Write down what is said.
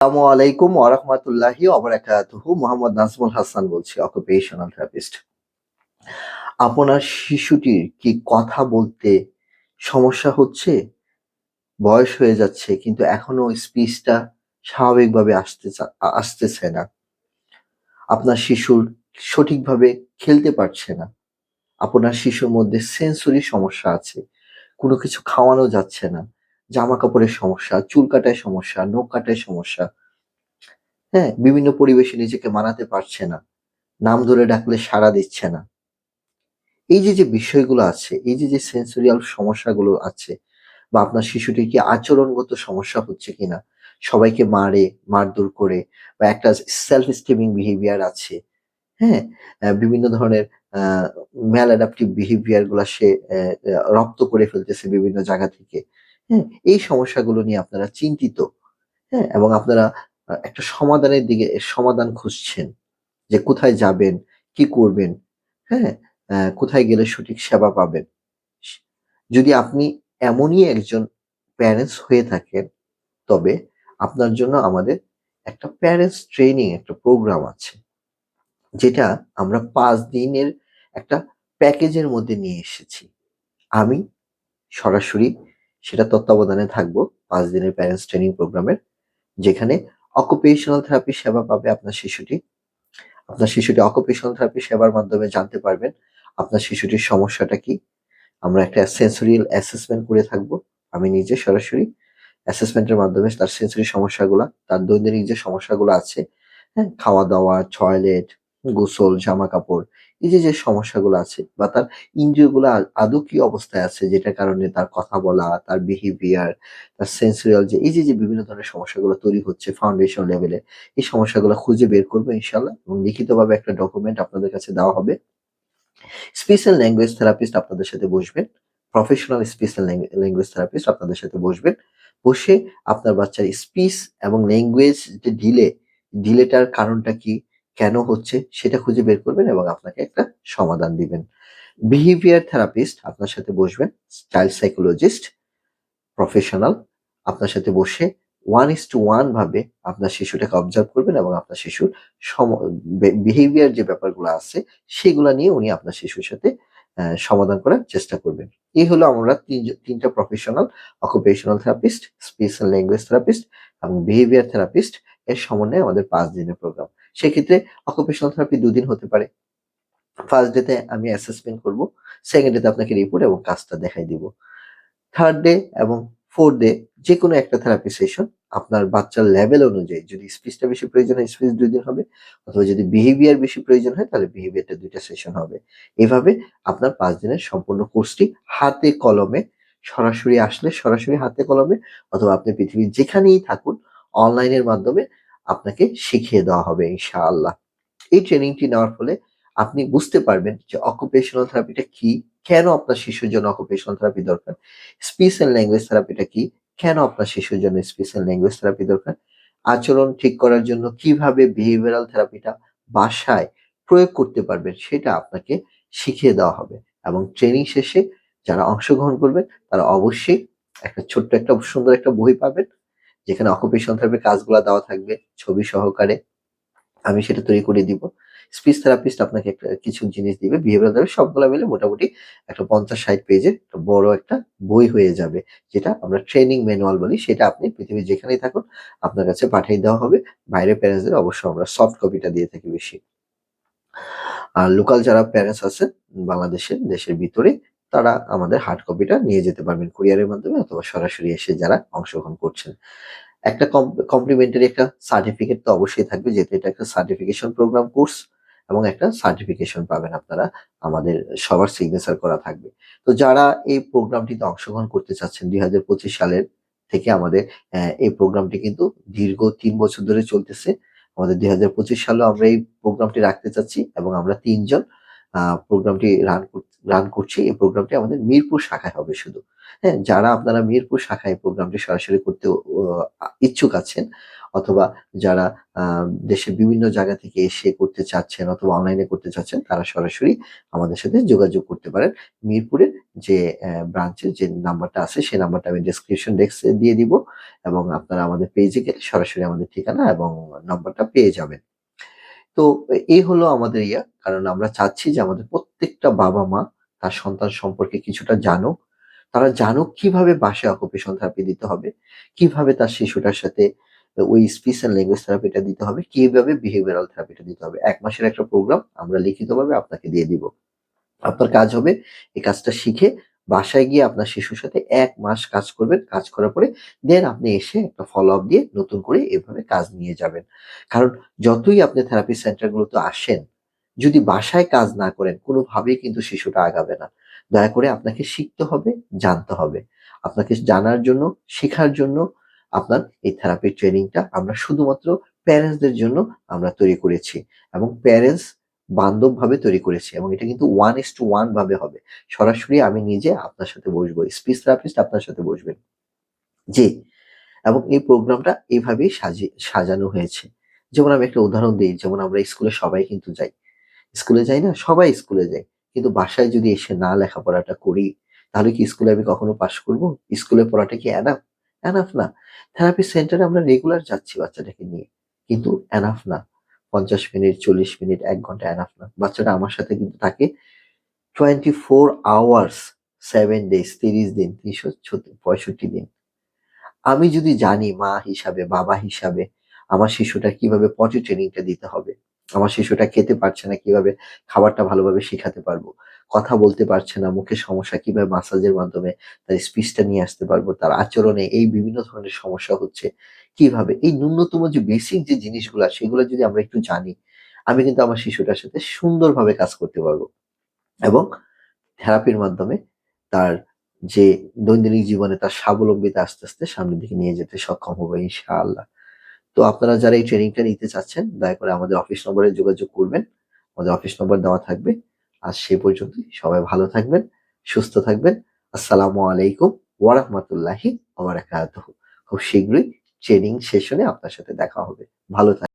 আসসালামু আলাইকুম ওরহমতুল্লাহি ওবরাকাতুহু মোহাম্মদ নাজমুল হাসান বলছি অকুপেশনাল থেরাপিস্ট আপনার শিশুটির কি কথা বলতে সমস্যা হচ্ছে? বয়স হয়ে যাচ্ছে, কিন্তু এখনও স্পিচটা স্বাভাবিকভাবে আসতে আসতেছে না। আপনার শিশুর সঠিকভাবে খেলতে পারছে না। আপনার শিশুর মধ্যে সেন্সরি সমস্যা আছে। কোনো কিছু খাওয়ানো যাচ্ছে না। জামা কাপড়ের সমস্যা, চুল কাটায় সমস্যা, নখ কাটায় সমস্যা। হ্যাঁ বিভিন্ন পরিবেশে নিজেকে মানাতে পারছে না। নাম ধরে ডাকলে সাড়া দিচ্ছে না। এই যে যে বিষয়গুলো আছে, এই যে যে সেন্সরিয়াল সমস্যাগুলো আছে বা আপনার শিশুটির কি আচরণগত সমস্যা হচ্ছে কিনা, সবাইকে মারে, মারধর করে বা একটা সেলফ স্টিমিং বিহেভিয়ার আছে হ্যাঁ বিভিন্ন ধরনের ম্যাল অ্যাডাপটিভ বিহেভিয়ারগুলা সে রপ্ত করে ফেলতেছে বিভিন্ন জায়গা থেকে। হ্যাঁ এই সমস্যাগুলো নিয়ে আপনারা চিন্তিত হ্যাঁ এবং আপনারা একটা সমাধানের দিকে, সমাধান খুঁজছেন যে কোথায় যাবেন, কি করবেন হ্যাঁ কোথায় গেলে সঠিক সেবা পাবেন। যদি আপনি এমনই একজন প্যারেন্টস হয়ে থাকেন, তবে আপনার জন্য আমাদের একটা প্যারেন্টস ট্রেনিং একটা প্রোগ্রাম আছে, যেটা আমরা পাঁচ দিনের একটা প্যাকেজের মধ্যে নিয়ে এসেছি। আমি সরাসরি সেটা তত্ত্বাবধানে থাকব পাঁচ দিনের প্যারেন্টস ট্রেনিং প্রোগ্রামের যেখানে অকুপেশনাল থেরাপি সেবা পাবে আপনার শিশুটি। আপনার শিশুটি অকুপেশনাল থেরাপি সেবার মাধ্যমে জানতে পারবেন আপনার শিশুটির সমস্যাটা কি। আমরা একটা সেন্সরিয়াল অ্যাসেসমেন্ট করে থাকব, আমি নিজে সরাসরি অ্যাসেসমেন্টের মাধ্যমে তার সেন্সরি সমস্যাগুলো, তার দৈনন্দিন যে সমস্যাগুলো আছে হ্যাঁ খাওয়া দাওয়া টয়লেট গোসল জামা কাপড় এই যে যে সমস্যাগুলো আছে বা তার ইন্দ্রিয়গুলো আদৌ কি অবস্থায় আছে যেটার কারণে তার কথা বলা, তার বিহেভিয়ার তার সেন্সরিয়াল যে, এই যে যে বিভিন্ন ধরনের সমস্যাগুলো তৈরি হচ্ছে ফাউন্ডেশন লেভেলে এই সমস্যাগুলো খুঁজে বের করব ইনশাল্লাহ এবং লিখিতভাবে একটা ডকুমেন্ট আপনাদের কাছে দেওয়া হবে। স্পেশাল ল্যাঙ্গুয়েজ থেরাপিস্ট আপনাদের সাথে বসবেন প্রফেশনাল স্পেশাল ল্যাঙ্গুয়েজ থেরাপিস্ট আপনাদের সাথে বসবেন, বসে আপনার বাচ্চার স্পিচ এবং ল্যাঙ্গুয়েজ যে ডিলে ডিলেটার কারণটা কি কেন হচ্ছে সেটা খুঁজে বের করবেন এবং আপনাকে একটা সমাধান দিবেন। বিহেভিয়ার থেরাপিস্ট আপনার সাথে বসবেন চাইল্ড সাইকোলজিস্ট প্রফেশনাল আপনার সাথে বসে ওয়ান ইস টু ওয়ান ভাবে আপনার শিশুটাকে অবজার্ভ করবেন এবং আপনার শিশুর সম বিহেভিয়ার যে ব্যাপারগুলো আছে সেগুলো নিয়ে উনি আপনার শিশুর সাথে সমাধান করার চেষ্টা করবেন। এই হলো আমরা তিন- তিনটা professional occupational therapist special language therapist এবং বিহেভিয়ার থেরাপিস্ট এর সমন্বয়ে আমাদের পাঁচ দিনের প্রোগ্রাম সেক্ষেত্রে অকুপেশনাল থেরাপি দুদিন হতে পারে। ফার্স্ট ডেতে আমি অ্যাসেসমেন্ট করব সেকেন্ড ডেতে আপনাকে রিপোর্ট এবং কাজটা দেখাই দিব। থার্ড ডে এবং ফোর্থ ডে যে কোনো একটা থেরাপি সেশন আপনার বাচ্চার লেভেল অনুযায়ী, যদি স্পিচটা বেশি প্রয়োজন হয় স্পিচ দুই দিন হবে, অথবা যদি বিহেভিয়ার বেশি প্রয়োজন হয়, তাহলে বিহেভিয়ারটা দুইটা সেশন হবে। এভাবে আপনার পাঁচ দিনের সম্পূর্ণ কোর্সটি হাতে কলমে সরাসরি আসলে সরাসরি হাতে কলমে, অথবা আপনি পৃথিবীর যেখানেই থাকুন অনলাইনের মাধ্যমে আপনাকে শিখিয়ে দেওয়া হবে, ইনশাআল্লাহ। এই ট্রেনিংটি নেওয়ার ফলে আপনি বুঝতে পারবেন যে অকুপেশনাল থেরাপিটা কি, কেন আপনার শিশুর জন্য অকুপেশনাল থেরাপি দরকার? স্পিচ অ্যান্ড ল্যাঙ্গুয়েজ থেরাপিটা কি, কেন আপনার শিশুর জন্য স্পিচ অ্যান্ড ল্যাঙ্গুয়েজ থেরাপি দরকার? আচরণ ঠিক করার জন্য কীভাবে বিহেভিয়ারাল থেরাপিটা বাসায় প্রয়োগ করতে পারবেন, সেটা আপনাকে শিখিয়ে দেওয়া হবে। এবং ট্রেনিং শেষে যারা অংশগ্রহণ করবেন, তারা অবশ্যই একটা ছোট্ট একটা সুন্দর একটা বই পাবেন। যেখানে অকুপেশন থেরাপির কাজগুলো দেওয়া থাকবে, ছবি সহকারে, আমি সেটা তৈরি করে দিব। স্পিচ থেরাপিস্ট আপনাকে একটা কিছু জিনিস দিবে বিহেভিয়ার থেরাপি সবগুলো মিলে মোটামুটি একটা পঞ্চাশ ষাট পেজের একটা বড় একটা বই হয়ে যাবে, যেটা আমরা ট্রেনিং ম্যানুয়াল বলি, সেটা আপনি পৃথিবীর যেখানেই থাকুন, আপনার কাছে পাঠিয়ে দেওয়া হবে। বাইরের প্যারেন্টসদের অবশ্যই আমরা সফট কপিটা দিয়ে থাকি বেশি। আর লোকাল যারা প্যারেন্টস আছে বাংলাদেশের, দেশের ভিতরে তারা আমাদের হার্ড কপিটা নিয়ে যেতে পারবেন কুরিয়ারের মাধ্যমে অথবা সরাসরি এসে যারা অংশগ্রহণ করছেন। একটা কমপ্লিমেন্টারি একটা সার্টিফিকেট তো অবশ্যই থাকবে, যেহেতু এটা একটা সার্টিফিকেশন প্রোগ্রাম কোর্স এবং একটা সার্টিফিকেশন পাবেন আপনারা, আমাদের সবার সিগনেচার করা থাকবে। তো যারা এই প্রোগ্রামটিতে অংশগ্রহণ করতে চাচ্ছেন, দুই হাজার পঁচিশ সালের থেকে আমাদের এই প্রোগ্রামটি কিন্তু দীর্ঘ তিন বছর ধরে চলতেছে। আমাদের দুই হাজার পঁচিশ সালেও আমরা এই প্রোগ্রামটি রাখতে চাচ্ছি এবং আমরা তিনজন প্রোগ্রামটি রান রান করছি। এই প্রোগ্রামটি আমাদের মিরপুর শাখায় হবে শুধু। হ্যাঁ যারা আপনারা মিরপুর শাখায় প্রোগ্রামটি সরাসরি করতে ইচ্ছুক আছেন অথবা যারা দেশের বিভিন্ন জায়গা থেকে এসে করতে চাচ্ছেন অথবা অনলাইনে করতে চাচ্ছেন, তারা সরাসরি আমাদের সাথে যোগাযোগ করতে পারেন। মিরপুরের যে ব্রাঞ্চের যে নাম্বারটা আছে, সেই নাম্বারটা আমি ডিসক্রিপশন ডেস্কে দিয়ে দিব এবং আপনারা আমাদের পেজে গেলে সরাসরি আমাদের ঠিকানা এবং নাম্বারটা পেয়ে যাবেন। তো এই হলো আমাদের ইয়া। কারণ আমরা চাচ্ছি যে আমাদের প্রত্যেকটা বাবা মা তার সন্তান সম্পর্কে কিছুটা জানুক। তারা জানুক কীভাবে বাসায় অকুপেশন থেরাপি দিতে হবে, কীভাবে তার শিশুটার সাথে ওই স্পিচ অ্যান্ড ল্যাঙ্গুয়েজ থেরাপিটা দিতে হবে, কীভাবে বিহেভিয়ারাল থেরাপিটা দিতে হবে। এক মাসের একটা প্রোগ্রাম আমরা লিখিতভাবে আপনাকে দিয়ে দিব। আপনার কাজ হবে এই কাজটা শিখে বাসায় গিয়ে আপনার শিশুর সাথে এক মাস কাজ করবেন, কাজ করার পরে দেন আপনি এসে একটা ফলো আপ দিয়ে নতুন করে এভাবে কাজ নিয়ে যাবেন। কারণ যতই আপনি থেরাপি সেন্টারগুলোতে আসেন, যদি বাসায় কাজ না করেন, কোনোভাবেই কিন্তু শিশুটা আগাবে না। দয়া করে আপনাকে শিখতে হবে, জানতে হবে। আপনাকে জানার জন্য, শেখার জন্য আপনার এই থেরাপি ট্রেনিংটা আমরা শুধুমাত্র প্যারেন্টসদের জন্য আমরা তৈরি করেছি। এবং প্যারেন্টস বান্ধব ভাবে তৈরি করেছি এবং এটা কিন্তু ওয়ান ইস টু ওয়ান ভাবে হবে। সরাসরি আমি নিজে আপনার সাথে বসবো স্পিচ থেরাপিস্ট আপনার সাথে বসবেন। যে এবং এই প্রোগ্রামটা এইভাবেই সাজিয়ে সাজানো হয়েছে। যেমন আমি একটা উদাহরণ দিই, যেমন আমরা স্কুলে সবাই কিন্তু যাই। স্কুলে যাই না, সবাই স্কুলে যাই কিন্তু বাসায় যদি এসে না লেখাপড়াটা করি, তাহলে কি স্কুলে আমি কখনো পাশ করব? স্কুলে পড়াটা কি অ্যানাফ অ্যানাফ না। থেরাপি সেন্টারে আমরা রেগুলার যাচ্ছি বাচ্চাটাকে নিয়ে। কিন্তু অ্যানাফ না। পঞ্চাশ মিনিট, চল্লিশ মিনিট, এক ঘণ্টা এনাফ না। বাচ্চাটা আমার সাথে কিন্তু থাকে। Twenty four hours seven days তিরিশ দিন, তিনশো পঁয়ষট্টি দিন। আমি যদি জানি মা হিসাবে, বাবা হিসাবে, আমার শিশুটা কীভাবে পটি ট্রেনিংটা দিতে হবে? আমার শিশুটা খেতে পারছে না, কীভাবে খাবারটা ভালোভাবে শেখাতে পারব? কথা বলতে পারছে না মুখের সমস্যা, কীভাবে মাসাজের মাধ্যমে তার স্পিচটা নিয়ে আসতে পারব, তার আচরণে এই বিভিন্ন ধরনের সমস্যা হচ্ছে। কীভাবে? এই ন্যূনতম যে বেসিক যে জিনিসগুলো, সেগুলো যদি আমরা একটু জানি, আমি কিন্তু আমার শিশুটার সাথে সুন্দরভাবে কাজ করতে পারব। এবং থেরাপির মাধ্যমে তার যে দৈনন্দিন জীবনে তার স্বাবলম্বিতা আস্তে আস্তে সামনের দিকে নিয়ে যেতে সক্ষম হবে, ইনশাআল্লাহ। তো আপনারা যারা এই ট্রেনিংটা নিতে চাচ্ছেন, দয়া করে আমাদের অফিস নম্বরে যোগাযোগ করবেন। আমাদের অফিস নম্বর দেওয়া থাকবে। আর সে পর্যন্তই। সবাই ভালো থাকবেন, সুস্থ থাকবেন। আসসালামু আলাইকুম ওয়ারাহমাতুল্লাহি ওবারাকাতুহু খুব শীঘ্রই ট্রেনিং সেশনে আপনার সাথে দেখা হবে। ভালো থাকবেন